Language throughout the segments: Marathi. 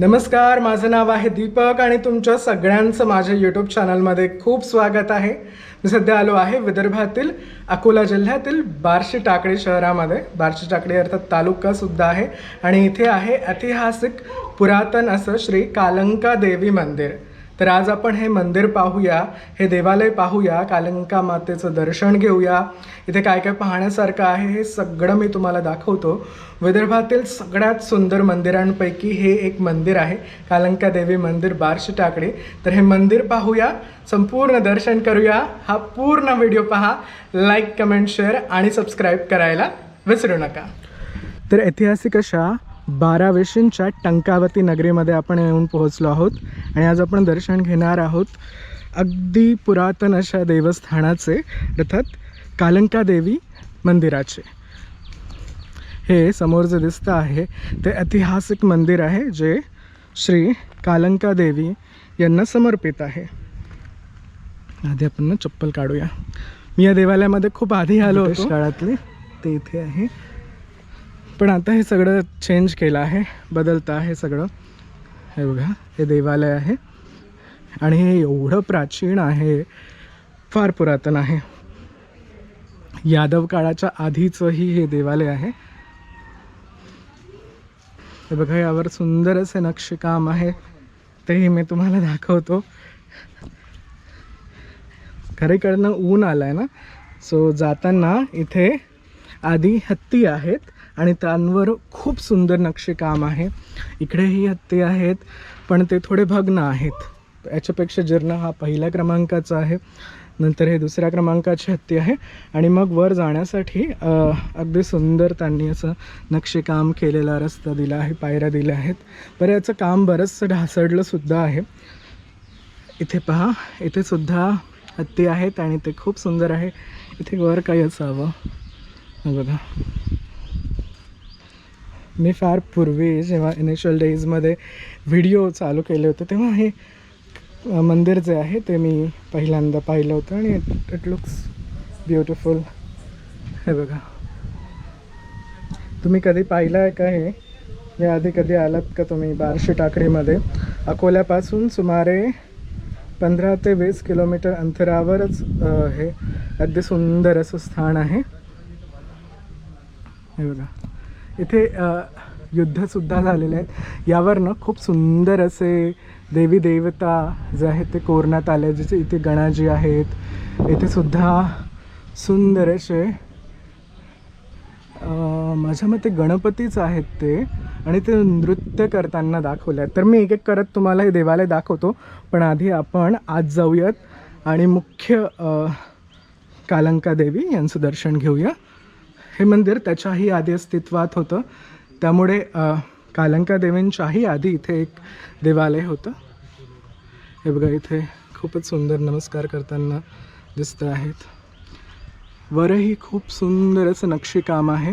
नमस्कार माझं नाव आहे दीपक आणि तुमच्या सगळ्यांचं माझ्या यूट्यूब चॅनलमध्ये खूप स्वागत आहे. मी सध्या आलो आहे विदर्भातील अकोला जिल्ह्यातील बार्शी टाकळी शहरामध्ये. बार्शी टाकळी अर्थात तालुकासुद्धा आहे आणि इथे आहे ऐतिहासिक पुरातन असं श्री कालंका देवी मंदिर. तर आज आपण हे मंदिर पाहूया हे देवालय पाहूया कालंका मातेचं दर्शन घेऊया. इथे काय काय पाहण्यासारखं आहे हे सगळं मी तुम्हाला दाखवतो. विदर्भातील सगळ्यात सुंदर मंदिरांपैकी हे एक मंदिर आहे कालंका देवी मंदिर बार्शी टाकडी. तर हे मंदिर पाहूया संपूर्ण दर्शन करूया. हा पूर्ण व्हिडिओ पहा लाईक कमेंट शेअर आणि सबस्क्राईब करायला विसरू नका. तर ऐतिहासिक अशा बारावेशींच्या टंकावती नगरीमध्ये आपण येऊन पोहोचलो आहोत आणि आज आपण दर्शन घेणार आहोत अगदी पुरातन अशा देवस्थानाचे अर्थात कालंका देवी मंदिराचे. हे समोर जे दिसतं आहे ते ऐतिहासिक मंदिर आहे जे श्री कालंका देवी यांना समर्पित आहे. आधी आपण चप्पल काढूया. मी या देवालयामध्ये खूप आधी आलो होतो. काळातले ते इथे आहे. पण आता हे सगळं चेंज केलं आहे बदलतं आहे सगळं. हे बघा हे देवालय आहे. आणि हे एवढं प्राचीन आहे फार पुरातन आहे. यादव काळाच्या आधीचंही हे देवालय आहे. हे बघा यावर सुंदर असे नक्षीकाम आहे. तेही मी तुम्हाला दाखवतो. खरेकडनं ऊन आलं आहे ना? सो जाताना इथे आधी हत्ती आहेत. आणि त्यांवर खूप सुंदर नक्षीकाम आहे. इकडेही हत्ती आहेत पण ते थोडे भग्न आहेत. याच्यापेक्षा जीर्ण हा पहिल्या क्रमांकाचा आहे. नंतर हे दुसऱ्या क्रमांकाची हत्ती आहे. आणि मग वर जाण्यासाठी अगदी सुंदर त्यांनी असं नक्षीकाम केलेला रस्ता दिला आहे पायऱ्या दिल्या आहेत. बरं याचं काम बरंचसं ढासडलंसुद्धा आहे. इथे पहा इथे सुद्धा हत्ती आहेत आणि ते खूप सुंदर आहे. इथे वर काही असावं. बघा. मी फार पूर्वी जेव्हा इनिशियल डेजमध्ये व्हिडिओ चालू केले होते तेव्हा हे मंदिर जे आहे ते मी पहिल्यांदा पाहिलं होतं आणि इट लुक्स ब्युटिफुल हे बघा. तुम्ही कधी पाहिलं आहे का हे? याआधी कधी आलात का तुम्ही बारशी टाकडीमध्ये अकोल्यापासून सुमारे पंधरा ते वीस किलोमीटर अंतरावरच हे अगदी सुंदर असं स्थान आहे. हे बघा. इथे युद्धसुद्धा झालेले आहेत. यावरनं खूप सुंदर असे देवी देवता जे आहेत ते कोरण्यात आले जसे इथे गणाजी आहेत. इथे सुद्धा सुंदर असे माझ्या मते गणपतीच आहेत ते. आणि ते नृत्य करताना दाखवले आहेत. तर मी एक एक करत तुम्हाला हे देवालय दाखवतो. पण आधी आपण आज जाऊयात. आणि मुख्य कालंका देवी यांचं दर्शन घेऊया. हे मंदिर त्याच्याही आधी अस्तित्वात होतं. त्यामुळे कालंका देवींच्याही आधी इथे एक देवालय होतं. हे बघा इथे खूपच सुंदर नमस्कार करताना दिसत आहेत. वरही खूप सुंदर असं नक्षीकाम आहे.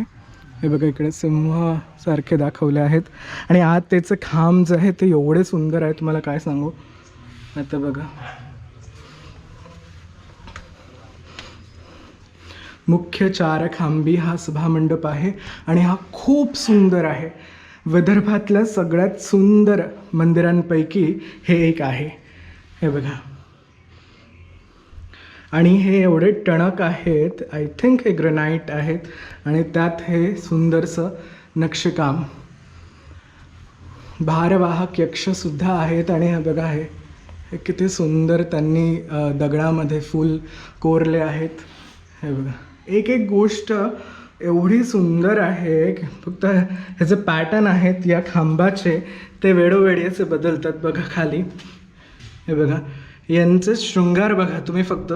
हे बघा इकडे सिंहासारखे दाखवले आहेत. आणि आत त्याचं खांब जे आहे ते एवढे सुंदर आहे तुम्हाला काय सांगू? आता बघा. मुख्य चार खांबी हा सभामंडप आहे आणि हा खूप सुंदर आहे. विदर्भातल्या सगळ्यात सुंदर मंदिरांपैकी हे एक आहे. हे बघा. आणि हे एवढे टणक आहेत आय थिंक हे ग्रनाईट आहेत आणि त्यात हे सुंदरसं नक्षीकाम. भारवाहक यक्षसुद्धा आहेत आणि हे बघा हे हे किती सुंदर त्यांनी दगडामध्ये फूल कोरले आहेत. हे बघा. एक एक गोष्ट एवढी सुंदर आहे फक्त ह्याचे पॅटर्न आहेत या खांबाचे ते वेळोवेळी असे बदलतात बघा खाली. हे बघा यांचे शृंगार बघा तुम्ही फक्त.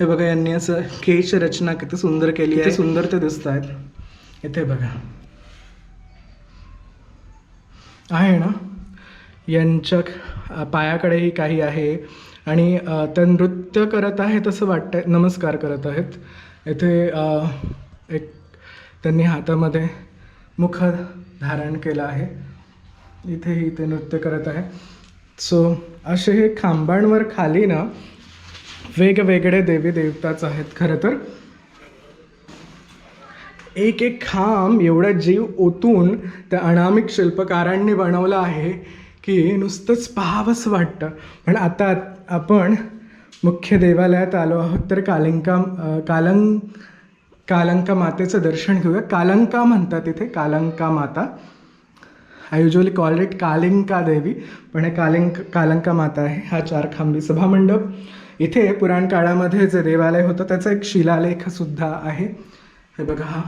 हे बघा यांनी असं केश रचना किती सुंदर केली आहे. सुंदर ते दिसत आहेत. इथे बघा. आहे ना? यांच्या पायाकडेही काही आहे. आणि अ, ते नृत्य करत आहेत असं वाटतंय नमस्कार करत आहेत. इथे एक त्यांनी हातामध्ये मुख धारण केलं आहे. इथेही ते नृत्य करत आहे. सो असे हे खांबांवर खाली ना वेगवेगळे देवी देवताच आहेत खरं तर. एक एक खांब एवढा जीव ओतून त्या अनामिक शिल्पकारांनी बनवला आहे की नुसतंच पाहावंच वाटतं. पण आता आपण मुख्य देवालयात आलो आहोत. तर कालिंका अं, कालं कालंका मातेचं दर्शन घेऊया. कालंका म्हणतात इथे कालंका माता. I usually call it Kalinka देवी पण हे कालिंक कालंका माता आहे हा चार खांबी सभामंडप. इथे पुराण काळामध्ये जे देवालय होतं त्याचा एक शिलालेख सुद्धा आहे. हे बघा. हा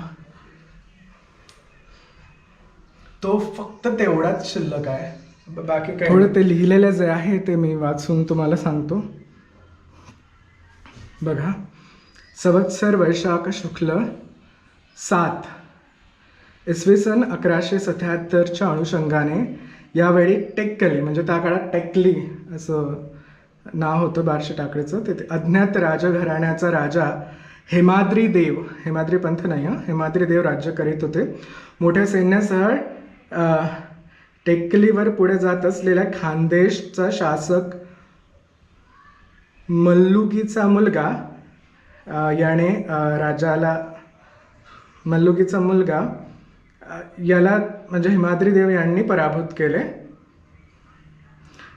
तो फक्त तेवढाच शिल्लक आहे. बाकी काय थोडं ते लिहिलेलं जे आहे ते मी वाचून तुम्हाला सांगतो. बघा. संवत्सर वैशाख शुक्ल सात. इसवी सन अकराशे सत्याहत्तरच्या अनुषंगाने यावेळी टेक्कली म्हणजे त्या काळात टेकली असं नाव होतं बारशे टाकळीचं तिथे अज्ञात राजघराण्याचा राजा हेमाद्री देव हेमाद्री पंथ नाही हां हेमाद्री देव राज्य करीत होते. मोठ्या सैन्यासह टेकलीवर पुढे जात असलेल्या खानदेशचा शासक मल्लुकीचा मुलगा याने राजाला मल्लुकीचा मुलगा याला म्हणजे हिमाद्री देव यांनी पराभूत केले.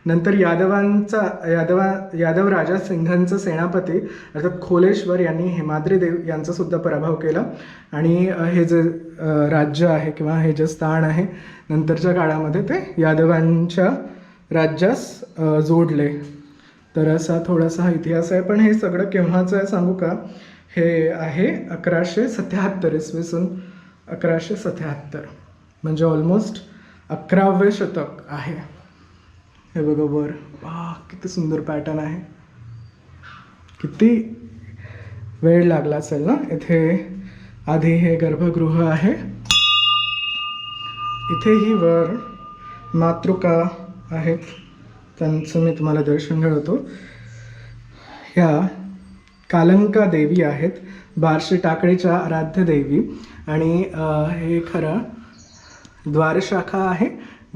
नंतर यादवांचा यादवा यादव राजा सिंघांचा सेनापती अर्थात खोलेश्वर यांनी हिमाद्री देव यांचा सुद्धा पराभव केला. आणि हे जे राज्य आहे किंवा हे जे स्थान आहे नंतरच्या काळामध्ये ते यादवांच्या राज्यास जोडले. तर असा थोडासा हा इतिहास आहे. पण हे सगळं केव्हाचं आहे सांगू का? हे आहे अकराशे सत्याहत्तर इसवी सन अकराशे सत्याहत्तर. म्हणजे ऑलमोस्ट अकरावे शतक आहे. हे बघा वर. वा किती सुंदर पॅटर्न आहे. किती वेळ लागला असेल ना? इथे आधी हे गर्भगृह आहे. इथेही वर मातृका आहेत. त्यांचं मी तुम्हाला दर्शन घडवतो. ह्या कालंका देवी आहेत बारशी टाकळीच्या आराध्य देवी. आणि हे खरं द्वारशाखा आहे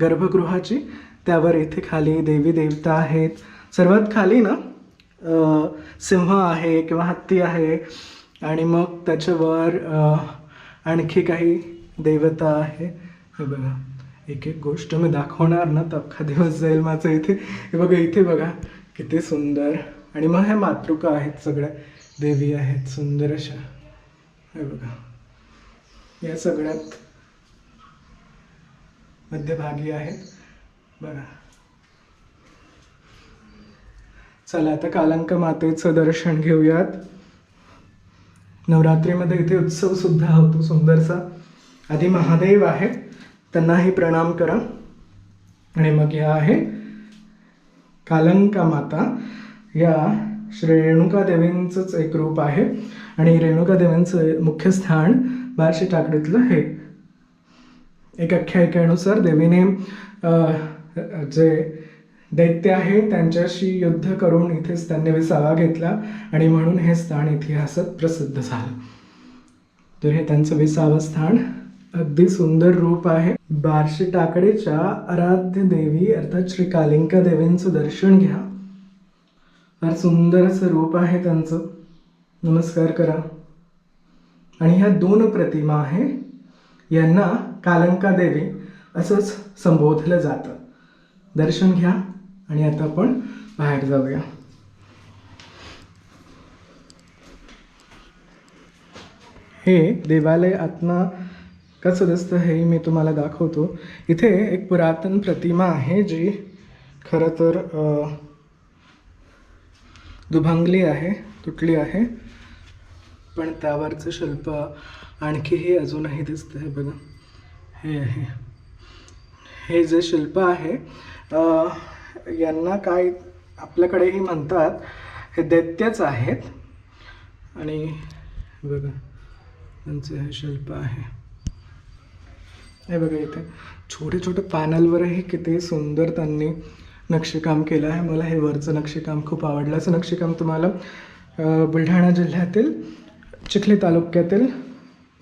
गर्भगृहाची. त्यावर इथे खाली देवी देवता आहेत. सर्वात खाली ना सिंह आहे किंवा हत्ती आहे. आणि मग त्याच्यावर आणखी काही देवता आहे. हे बघा. एक एक गोष्ट मी दाखवणार ना तर अख्खा दिवस जाईल माझं इथे. हे बघा इथे बघा किती सुंदर. आणि मग ह्या मातृका आहेत सगळ्या. देवी आहेत सुंदर अशा. हे बघा. या सगळ्यात मध्यभागी आहेत. बघा. चला आता कालंक मातेचं दर्शन घेऊयात. नवरात्रीमध्ये इथे उत्सव सुद्धा होतो सुंदरसा. आधी महादेव आहेत. त्यांनाही प्रणाम करा. आणि मग या आहे कालंका माता. या श्री रेणुका देवींचंच एक रूप आहे. आणि रेणुका देवींचं मुख्य स्थान बारशी टाकडीतलं हे. एक आख्यायिकेनुसार देवीने जे दैत्य आहे त्यांच्याशी युद्ध करून इथेच त्यांनी विसावा घेतला. आणि म्हणून हे स्थान इतिहासात प्रसिद्ध झालं. तर हे त्यांचं विसावं स्थान. अगदी सुंदर रूप आहे. बार्शी टाकडीच्या आराध्य देवी अर्थात श्री कालिंका देवींचं दर्शन घ्या. फार सुंदर असं रूप आहे त्यांचं. नमस्कार करा. आणि ह्या दोन प्रतिमा आहे. यांना कालंका देवी असंच संबोधलं जातं. दर्शन घ्या आणि आता आपण बाहेर जाऊया. हे देवालय आत्मा कसं दिसतं हे मी तुम्हाला दाखवतो. इथे एक पुरातन प्रतिमा आहे जी खरं तर दुभंगली आहे तुटली आहे. पण त्यावरचं शिल्प आणखीही अजूनही दिसतं आहे बघा. हे आहे. हे जे शिल्प आहे यांना काय आपल्याकडेही म्हणतात हे दैत्यच आहेत. आणि बघा त्यांचं हे शिल्प आहे. हे बघा इथे. छोटे छोटे पॅनलवरही किती सुंदर त्यांनी नक्षीकाम केलं आहे. मला हे वरचं नक्षीकाम खूप आवडलं. असं नक्षीकाम तुम्हाला बुलढाणा जिल्ह्यातील चिखली तालुक्यातील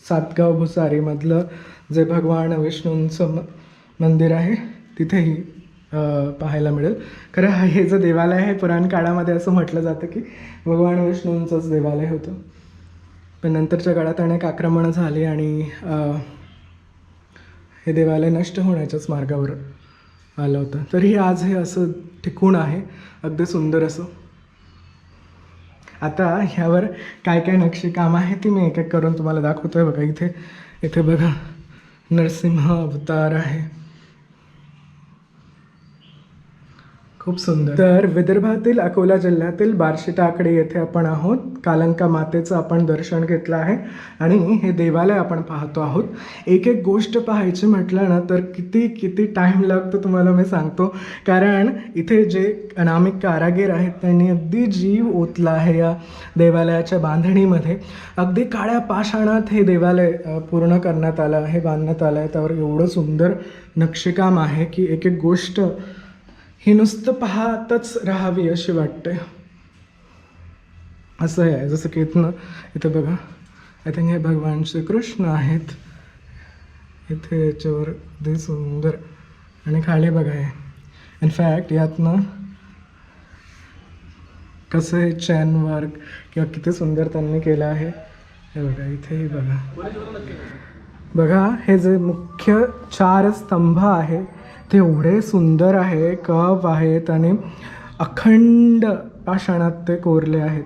सातगाव भुसारीमधलं जे भगवान विष्णूंचं म- मंदिर आहे तिथेही पाहायला मिळेल. खरं हे जे देवालय आहे पुराण काळामध्ये असं म्हटलं जातं की भगवान विष्णूंचंच देवालय होतं. पण नंतरच्या काळात अनेक आक्रमणं झाली आणि हे देवालय नष्ट होण्याच्याच मार्गावर आलं होतं. तरी आज हे असं टिकून आहे. अगदी सुंदर असं. आता ह्यावर काय काय नक्षीकाम आहे ती मी एक एक करून तुम्हाला दाखवतोय बघा. इथे इथे बघा. नरसिंह अवतार आहे. खूप सुंदर. तर विदर्भातील अकोला जिल्ह्यातील बार्शीटाकडे येथे आपण आहोत. कालंका मातेचं आपण दर्शन घेतलं आहे आणि हे देवालय आपण पाहतो आहोत. एक एक गोष्ट पाहायची म्हटलं ना तर किती किती टाईम लागतो तुम्हाला मी सांगतो. कारण इथे जे अनामिक कारागीर आहेत त्यांनी अगदी जीव ओतला आहे या देवालयाच्या बांधणीमध्ये. अगदी काळ्या पाषाणात हे देवालय पूर्ण करण्यात आलं आहे बांधण्यात आलं आहे. त्यावर एवढं सुंदर नक्षीकाम आहे की एक एक गोष्ट ही नुसतं पाहतच राहावी अशी वाटते. असं आहे जसं की इथनं इथं बघा. आय थिंक हे भगवान श्रीकृष्ण आहेत. इथे याच्यावर ते सुंदर आणि खाली बघा हे. इनफॅक्ट यातनं कसं हे चॅन वर्क किंवा किती सुंदर त्यांनी केलं आहे. हे बघा इथेही बघा. बघा हे जे मुख्य चार स्तंभ आहे ते एवढे सुंदर आहे कप आहेत आणि अखंड पाषाणात ते कोरले आहेत.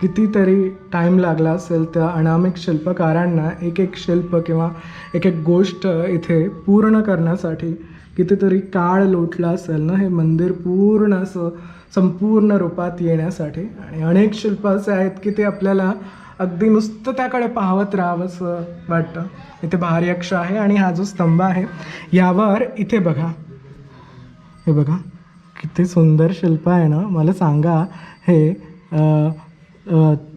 कितीतरी टाईम लागला असेल त्या अनामिक शिल्पकारांना एक एक शिल्प किंवा एक एक गोष्ट इथे पूर्ण करण्यासाठी कितीतरी काळ लोटला असेल ना हे मंदिर पूर्ण असं संपूर्ण रूपात येण्यासाठी. आणि अनेक शिल्प असे आहेत की ते आपल्याला अगदी नुसतं त्याकडे पाहत राहावंसं वाटतं. इथे भार्यक्ष आहे आणि हा जो स्तंभ आहे यावर इथे बघा. हे बघा किती सुंदर शिल्प आहे ना? मला सांगा हे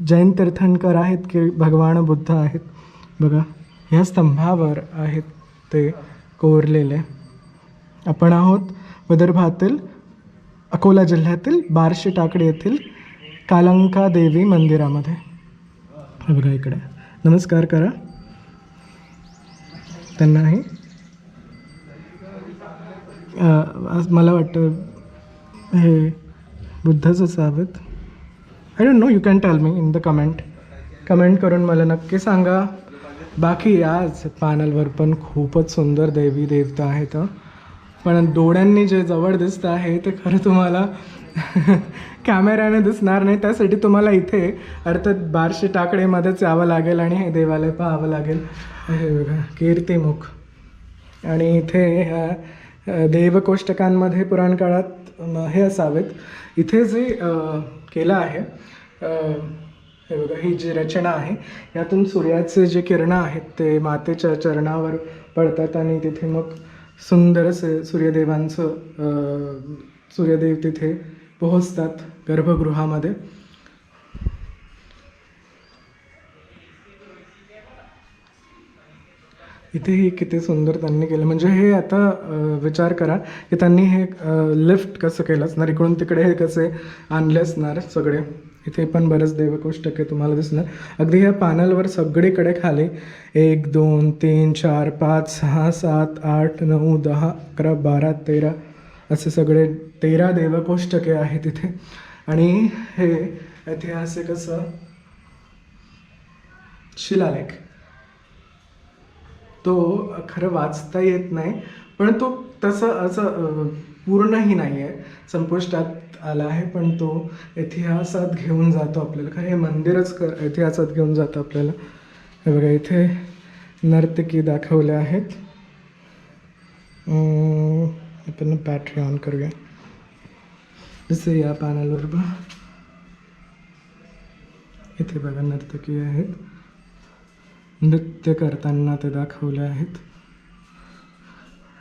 जैन तीर्थंकर आहेत की भगवान बुद्ध आहेत? बघा ह्या स्तंभावर आहेत ते कोरलेले. आपण आहोत विदर्भातील अकोला जिल्ह्यातील बार्शी टाकडी येथील कालंका देवी मंदिरामध्ये. हे बघा इकडे. नमस्कार करा. त्यांनाही आहे. आज मला वाटतं हे बुद्धच असावेत. I don't know you can tell me in the comment comment करून मला नक्की सांगा. बाकी आज पॅनलवर पण खूपच सुंदर देवी देवता आहेत पण डोळ्यांनी जे जवळ दिसतं आहे ते खरं तुम्हाला कॅमेऱ्याने दिसणार नाही. त्यासाठी तुम्हाला इथे अर्थात बारशे टाकडेमध्येच यावं लागेल आणि हे देवालय पाहावं लागेल. हे बघा कीर्तिमुख. आणि इथे ह्या देवकोष्टकांमध्ये पुराण काळात हे असावेत. इथे जे केलं आहे हे बघा ही जी रचना आहे यातून सूर्याचे जे किरणं आहेत ते मातेच्या चरणावर पडतात आणि तिथे मग सुंदर असे सूर्यदेवांचं सूर्यदेव तिथे पोहोचतात गर्भगृहामध्ये. इथेही किती सुंदर त्यांनी केलं. म्हणजे हे आता विचार करा की त्यांनी हे लिफ्ट कसं केलं असणार? इकडून तिकडे हे कसे आणले असणार सगळे? इथे पण बरंच देवकोष्टके तुम्हाला दिसणार. अगदी ह्या पॅनलवर सगळीकडे खाली एक दोन तीन चार पाच सहा सात आठ नऊ दहा अकरा बारा तेरा असे सगळे तेरा देवकोष्टके आहेत तिथे आणि हे ऐतिहासिक असं शिलालेख. तो खरं वाचता येत नाही पण तो तसं असं पूर्णही नाही आहे संपुष्टात आला आहे पण तो इतिहासात घेऊन जातो आपल्याला. खरं हे मंदिरच कर इतिहासात घेऊन जातं आपल्याला. हे बघा इथे नर्तकी दाखवल्या आहेत. आपण बॅटरी ऑन करूया. जसं या पॅनलवर बघा. इथे बघा नर्तकी आहेत. नृत्य करताना ते दाखवले आहेत.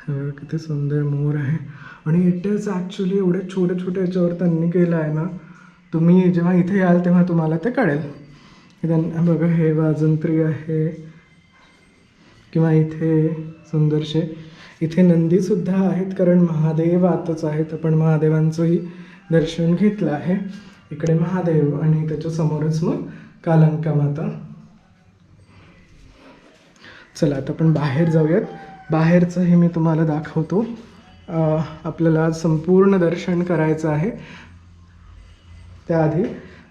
किती सुंदर मोर आहे. आणि इटेच ॲक्च्युली एवढे छोटे छोटे याच्यावर त्यांनी केलं आहे ना तुम्ही जेव्हा इथे याल तेव्हा तुम्हाला ते कळेल. त्यांना बघा हे वाजंत्री आहे. किंवा इथे सुंदरशे इथे नंदीसुद्धा आहेत कारण महादेव आतच आहेत. आपण महादेवांचंही दर्शन घेतलं आहे. इकडे महादेव आणि त्याच्या समोरच मग कालंका माता. चला आता आपण बाहेर जाऊयात. बाहेरचंही मी तुम्हाला दाखवतो. आपल्याला संपूर्ण दर्शन करायचं आहे. त्याआधी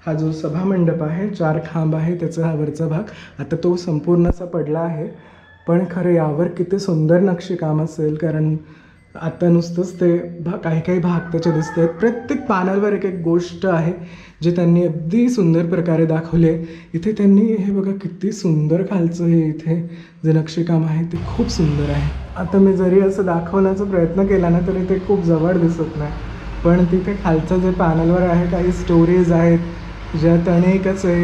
हा जो सभामंडप आहे चार खांब आहे त्याचा हा वरचा भाग आता तो संपूर्णचा पडला आहे. पण खरं यावर किती सुंदर नक्षीकाम असेल कारण आत्ता नुसतंच ते भा काही काही भाग त्याचे दिसत आहेत. प्रत्येक पानावर एक एक गोष्ट आहे जे त्यांनी अगदी सुंदर प्रकारे दाखवले इथे त्यांनी हे बघा किती सुंदर खालचं हे इथे जे नक्षीकाम आहे ते खूप सुंदर आहे. आता मी जरी असं दाखवण्याचा प्रयत्न केला ना तरी ते खूप जवळ दिसत नाही. पण तिथे खालचं जे पॅनलवर आहे काही स्टोरीज आहेत ज्यात अनेक असे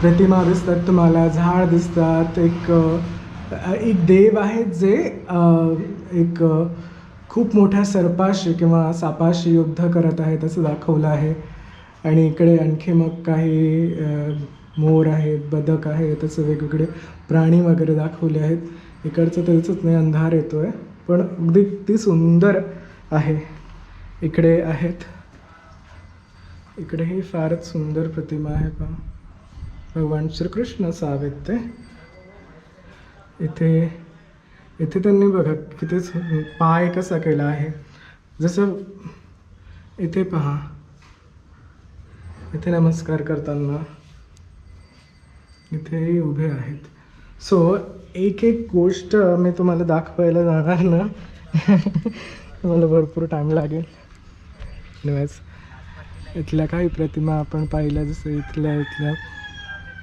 प्रतिमा दिसतात. तुम्हाला झाड दिसतात एक एक देव आहेत जे एक खूप मोठ्या सर्पाशी किंवा सापाशी युद्ध करत आहेत असं दाखवलं आहे. आणि इकडे आणखी मग काही मोर आहेत बदक आहेत असं वेगवेगळे प्राणी वगैरे दाखवले आहेत. इकडचं त्याचंच नाही अंधार येतो आहे पण अगदी ती सुंदर आहे. इकडे आहेत. इकडेही फारच सुंदर प्रतिमा आहे पण भगवान श्रीकृष्ण सावेत ते. इथे इथे त्यांनी बघा कितीच पाय कसा केला आहे. जसं इथे पहा. इथे नमस्कार करताना इथेही उभे आहेत. सो एक एक गोष्ट मी तुम्हाला दाखवायला जाणार ना तुम्हाला भरपूर टाईम लागेल. Anyways, इथल्या काही प्रतिमा आपण पाहिल्या जसं इथल्या इथल्या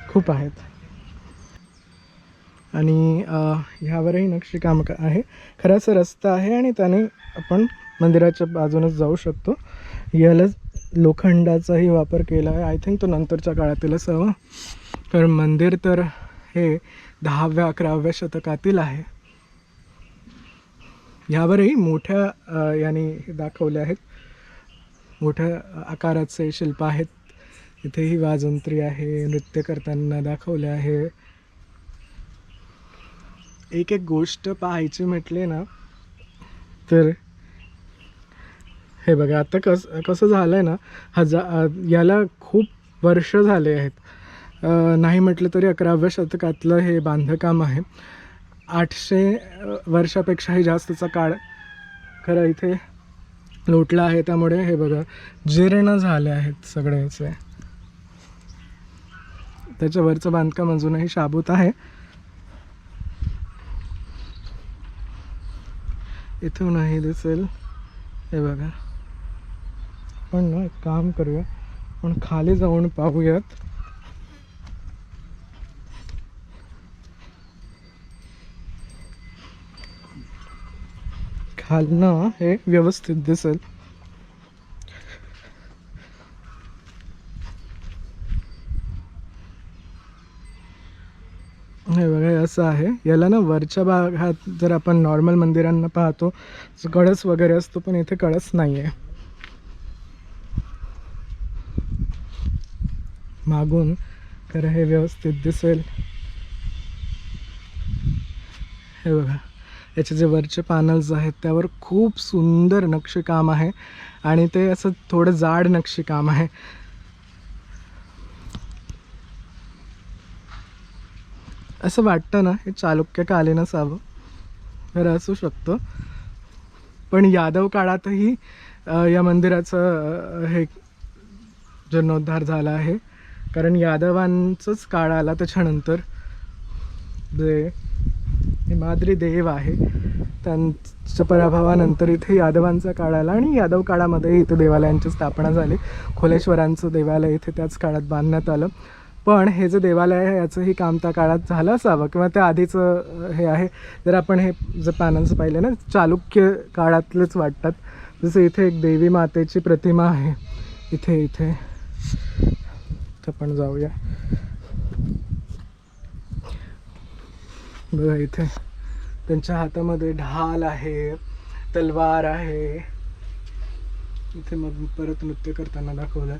खूप आहेत. आणि ह्यावरही नक्षीकाम आहे. खरासा रस्ता आहे आणि त्याने आपण मंदिराच्या बाजूनच जाऊ शकतो. याला लोखंडाचाही वापर केला आहे. आय थिंक तो नंतरच्या काळातीलच हवं तर मंदिर तर हे दहाव्या अकराव्या शतकातील आहे. ह्यावरही मोठ्या याने दाखवले आहेत. मोठ्या आकाराचे शिल्प आहेत. इथेही वाजंत्री आहे नृत्य करताना दाखवले आहे. एक एक गोष्ट पाहायची म्हटले ना तर हे बघा आता कस कसं झालं आहे ना हजा याला खूप वर्ष झाले आहेत. नाही म्हटलं तरी अकराव्या शतकातलं हे बांधकाम आहे. आठशे वर्षापेक्षाही जास्तचा काळ खरं इथे लोटला आहे. त्यामुळे हे बघा जीर्ण झाले आहेत सगळ्याचे त्याच्यावरचं बांधकाम अजूनही शाबूत आहे. इथून नाही दिसेल. हे बघा. पण ना एक काम करूया. पण खाली जाऊन पाहूयात. खालनं हे व्यवस्थित दिसेल. हे बघा हे असं आहे. याला ना वरच्या भागात जर आपण नॉर्मल मंदिरांना पाहतो कळस वगैरे असतो पण इथे कळस नाही आहे मागून तर हे व्यवस्थित दिसेल. हे बघा याचे जे वरचे पॅनल्स आहेत त्यावर खूप सुंदर नक्षीकाम आहे. आणि ते असं थोडं जाड नक्षीकाम आहे. असं वाटतं ना हे चालुक्यकालीन असावं खरं असू शकतं. पण यादव काळातही या मंदिराचं हे जीर्णोद्धार झाला आहे. कारण यादवांचंच काळ आला त्याच्यानंतर. जे हिमाद्री देव आहे. त्यांच्या पराभवानंतर इथे यादवांचा काळ आला आणि यादव काळामध्ये इथे देवालयांची स्थापना झाली. खोलेश्वरांचं देवालय इथे त्याच काळात बांधण्यात आलं. पण हे जे देवालय आहे याचंही काम त्या काळात झालं असावं किंवा त्या आधीचं हे आहे. जर आपण हे जर पॅनल्स पाहिले ना चालुक्य काळातलेच वाटतात. जसं इथे एक देवी मातेची प्रतिमा आहे. इथे इथे. इथं आपण जाऊया. बघा इथे. त्यांच्या हातामध्ये ढाल आहे तलवार आहे. इथे मग परत नृत्य करताना दाखवलं.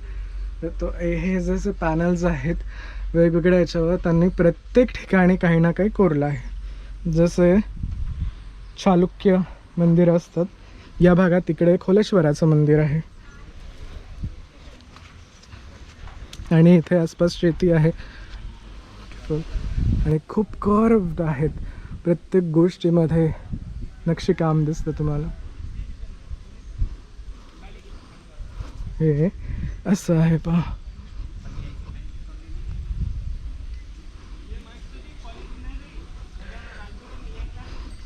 तर तो हे हे जसे पॅनल्स आहेत वेगवेगळ्या याच्यावर त्यांनी प्रत्येक ठिकाणी काही ना काही कोरलं आहे. जसे चालुक्य मंदिर असतात या भागात तिकडे खोलेश्वराचं मंदिर आहे. आणि इथे आसपास शेती आहे. आणि खूप कर्व आहेत. प्रत्येक गोष्टीमध्ये नक्षीकाम दिसतं तुम्हाला. हे असं आहे पहा.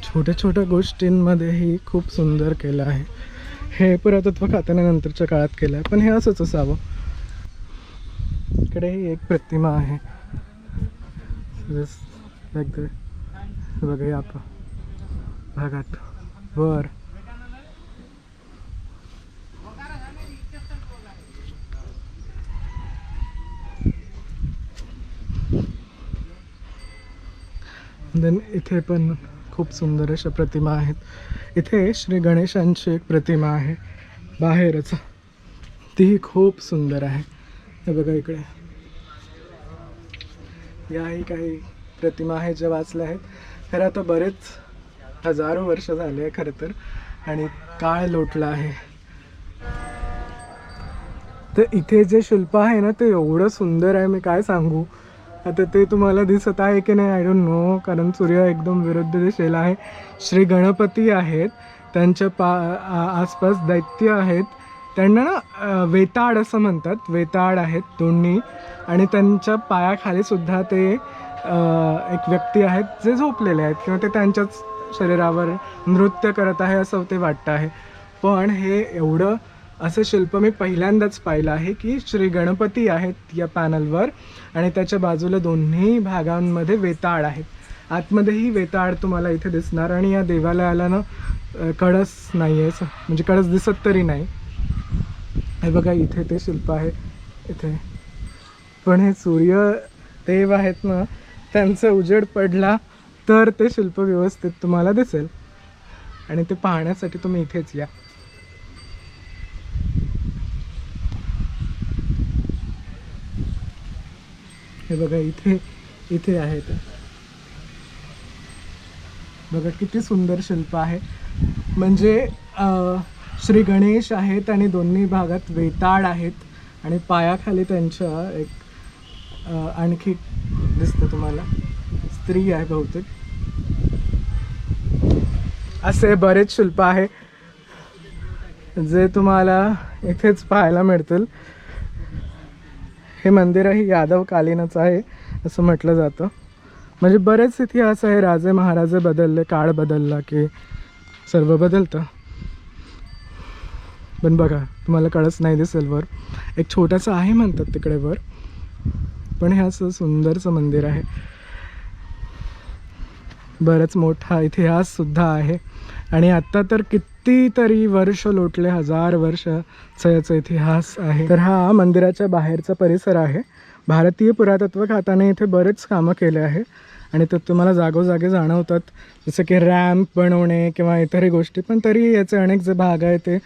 छोट्या छोट्या गोष्टींमध्येही खूप सुंदर केलं आहे. हे पुरातत्व खात्याने नंतरच्या काळात केलं आहे पण हे असंच असावं. इकडेही एक प्रतिमा आहे. बघा या भागात. वर. देन इथे पण खूप सुंदर अशा प्रतिमा आहेत. इथे श्री गणेशांची एक प्रतिमा आहे. बाहेरच. तीही खूप सुंदर आहे. हे बघा इकडे. याही काही प्रतिमा आहेत ज्या वाचल्या आहेत. खरं आता बरेच हजारो वर्ष झाले आहे खरं तर. आणि काळ लोटला आहे. तर इथे जे शिल्प आहे ना ते एवढं सुंदर आहे मी काय सांगू? आता ते तुम्हाला दिसत आहे की नाही आय डोंट नो कारण सूर्य एकदम विरुद्ध दिशेला आहे. श्री गणपती आहेत. त्यांच्या पा आसपास दैत्य आहेत. त्यांना ना वेताड असं म्हणतात. वेताड आहेत दोन्ही. आणि त्यांच्या पायाखाली सुद्धा ते एक व्यक्ती आहेत जे झोपलेले आहेत किंवा ते त्यांच्याच शरीरावर नृत्य करत आहे असं ते वाटतं आहे. पण हे एवढं असं शिल्प मी पहिल्यांदाच पाहिलं आहे की श्री गणपती आहेत या पॅनलवर आणि त्याच्या बाजूला दोन्ही भागांमध्ये वेताळ आहेत आतमध्येही वेताळ तुम्हाला इथे दिसणार आणि या देवालयाला ना कळस नाही आहे असं. म्हणजे कळस दिसत तरी नाही. हे बघा इथे ते शिल्प आहे. इथे. पण हे सूर्य देव आहेत ना त्यांचा उजेड पडला तर ते शिल्प व्यवस्थित तुम्हाला दिसेल. आणि ते पाहण्यासाठी तुम्ही इथेच या. हे बघा इथे इथे आहे ते बघा किती सुंदर शिल्प आहे. म्हणजे श्री गणेश आहेत आणि दोन्ही भागात वेताळ आहेत आणि पायाखाली त्यांच्या एक आणखी दिसतं तुम्हाला. स्त्री आहे बहुतेक. असे बरेच शिल्प आहे जे तुम्हाला इथेच पाहायला मिळतील. हे मंदिरही यादवकालीनच आहे असं म्हटलं जातं. म्हणजे बरेच इतिहास आहे राजे महाराजे बदलले काळ बदलला की सर्व बदलतं. पण बघा तुम्हाला कळच नाही दिसेल वर. एक छोटंसं आहे म्हणतात तिकडे वर पण हे असं सुंदरचं मंदिर आहे. बरंच मोठा इतिहाससुद्धा आहे. आणि आत्ता तर कितीतरी वर्ष लोटले हजार वर्ष याचा इतिहास आहे. तर हा मंदिराच्या बाहेरचा परिसर आहे. भारतीय पुरातत्व खात्याने इथे बरेच कामं केले आहे. आणि ते तुम्हाला जागोजागी जाणवतात. जसं की रॅम्प बनवणे किंवा इतरही गोष्टी पण तरी याचे अनेक जे भाग आहे ते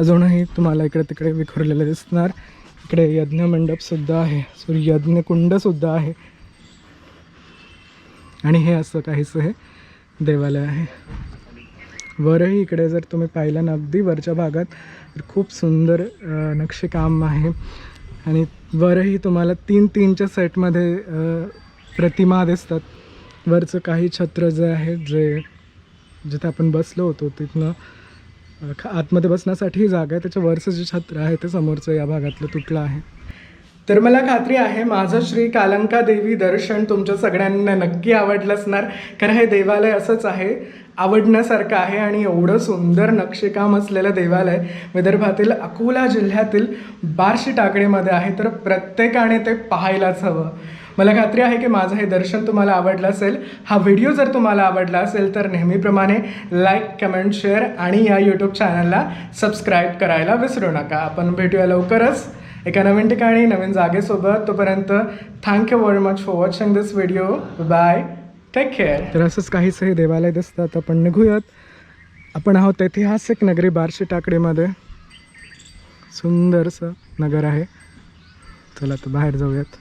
अजूनही तुम्हाला इकडे तिकडे विखुरलेले दिसणार. इकडे यज्ञ मंडपसुद्धा आहे. सॉरी यज्ञकुंडसुद्धा आहे. आणि हे असं काहीसं हे देवालय आहे. वरही इकडे जर तुम्ही पाहिलं ना अगदी वरच्या भागात तर खूप सुंदर नक्षीकाम आहे. आणि वरही तुम्हाला तीन तीनच्या सेटमध्ये प्रतिमा दिसतात. वरचं काही छत्र जे आहे जे जिथे आपण बसलो होतो तिथनं ख- आतमध्ये बसण्यासाठी जागा आहे. त्याच्या वरचं जे छत्र आहे ते समोरचं या भागातलं तुटलं आहे. तर मला खात्री आहे माझं श्री कालंका देवी दर्शन तुमच्या सगळ्यांना नक्की आवडलं असणार. कारण हे देवालय असंच आहे आवडण्यासारखं आहे आणि एवढं सुंदर नक्षीकाम असलेलं देवालय विदर्भातील अकोला जिल्ह्यातील बार्शी टाकळीमध्ये आहे तर प्रत्येकाने ते पाहायलाच हवं. मला खात्री आहे की माझं हे दर्शन तुम्हाला आवडलं असेल. हा व्हिडिओ जर तुम्हाला आवडला असेल तर नेहमीप्रमाणे लाईक कमेंट शेअर आणि या यूट्यूब चॅनलला सबस्क्राईब करायला विसरू नका. आपण भेटूया लवकरच. एका नवीन ठिकाणी नवीन जागेसोबत. तोपर्यंत thank you very much for watching this video bye take care तर असंच काहीच हे देवालय दिसतात आपण निघूयात. आपण आहोत ऐतिहासिक नगरी बारशी टाकडीमध्ये सुंदरसं नगर आहे. चला तर बाहेर जाऊयात.